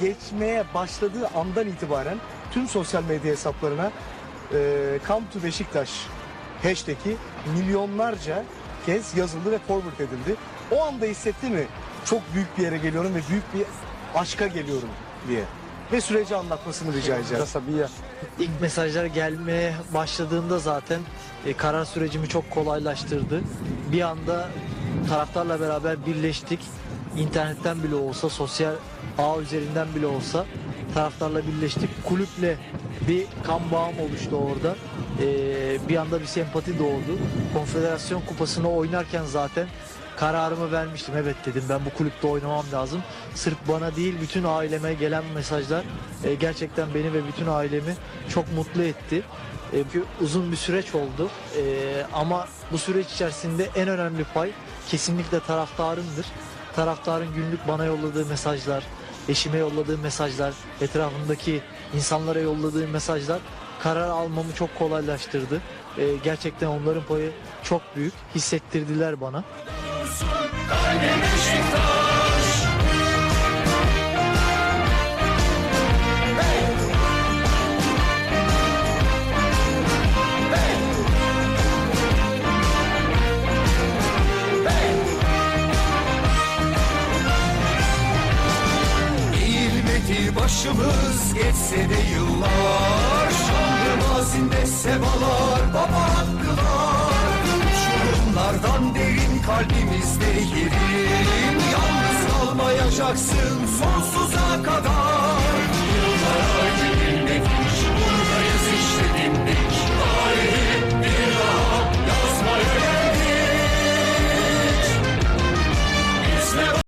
geçmeye başladığı andan itibaren tüm sosyal medya hesaplarına e, Come to Beşiktaş hashtag'i milyonlarca kez yazıldı ve forward edildi. O anda hissetti mi çok büyük bir yere geliyorum ve büyük bir aşka geliyorum diye. Ve süreci anlatmasını rica edeceğiz. İlk mesajlar gelmeye başladığında zaten e, karar sürecimi çok kolaylaştırdı. Bir anda taraftarla beraber birleştik. İnternetten bile olsa, sosyal ağ üzerinden bile olsa taraftarla birleştik. Kulüple bir kan bağım oluştu orada. E, bir anda bir sempati doğdu. Konfederasyon kupasını oynarken zaten kararımı vermiştim. Evet dedim ben bu kulüpte oynamam lazım. Sırf bana değil bütün aileme gelen mesajlar e, gerçekten beni ve bütün ailemi çok mutlu etti. E, uzun bir süreç oldu. E, ama bu süreç içerisinde en önemli pay kesinlikle taraftarındır. Taraftarın günlük bana yolladığı mesajlar, eşime yolladığı mesajlar, etrafındaki insanlara yolladığı mesajlar karar almamı çok kolaylaştırdı. E, gerçekten onların payı çok büyük. Hissettirdiler bana. Eğilmedi başımız geçse de yıllar Şanlı mazinde sevalar baba hakkılar. Uçurumlardan derin kalbimizde yerin Yalnız kalmayacaksın sonsuza kadar